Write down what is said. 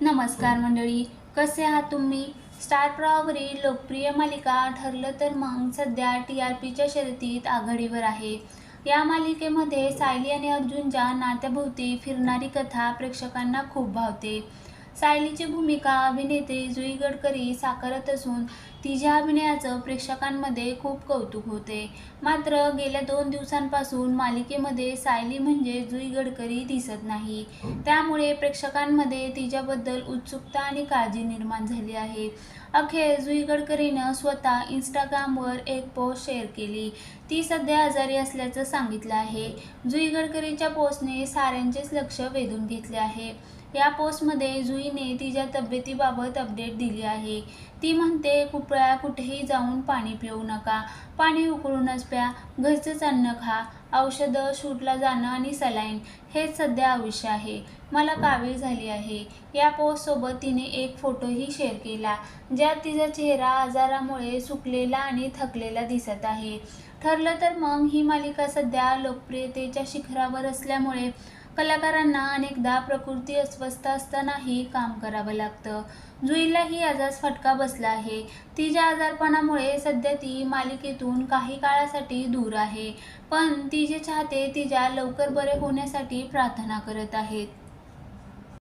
नमस्कार मंडळी कसे आहात तुम्ही? स्टार प्रवावरील लोकप्रिय मालिका ठरलं तर मग सध्या टी आर पीच्या शर्यतीत आघाडीवर आहे. या मालिकेमध्ये सायली आणि अर्जुनच्या नात्याभोवती फिरणारी कथा प्रेक्षकांना खूप भावते. सायलीची भूमिका अभिनेत्री जुई गडकरी साकारत असून तिच्या अभिनयाचं प्रेक्षकांमध्ये खूप कौतुक होते. मात्र गेल्या दोन दिवसांपासून मालिकेमध्ये सायली म्हणजे जुई गडकरी दिसत नाही. त्यामुळे प्रेक्षकांमध्ये तिच्याबद्दल उत्सुकता आणि काळजी निर्माण झाली आहे. अखेर जुई गडकरीनं स्वतः इंस्टाग्रामवर एक पोस्ट शेअर केली. ती सध्या आजारी असल्याचं सांगितलं आहे. जुई गडकरीच्या पोस्टने साऱ्यांचेच लक्ष वेधून घेतले आहे. या पोस्टमध्ये जुईने तिच्या तब्येतीबाबत अपडेट दिली आहे. ती म्हणते कृपया कुठेही जाऊन पाणी पिऊ नका. पाणी उकळूनच प्या. घरचंच अन्न खा. औषधं शूटला जाणं आणि सलाईन. हेच सध्या आयुष्य आहे. मला कावीळ झाली आहे. या पोस्टसोबत तिने एक फोटोही शेअर केला ज्यात तिचा चेहरा आजारामुळे सुकलेला आणि थकलेला दिसत आहे. ठरलं तर मग ही मालिका सध्या लोकप्रियतेच्या शिखरावर असल्यामुळे कलाकारांना अनेकदा प्रकृती अस्वस्थ असतानाही काम करावं लागतं. जुईलाही आजाच फटका बसला आहे. तिच्या आजारपणामुळे सध्या ती मालिकेतून काही काळासाठी दूर आहे. पण तिचे चाहते तिच्या लवकर बरे होण्यासाठी प्रार्थना करत आहेत.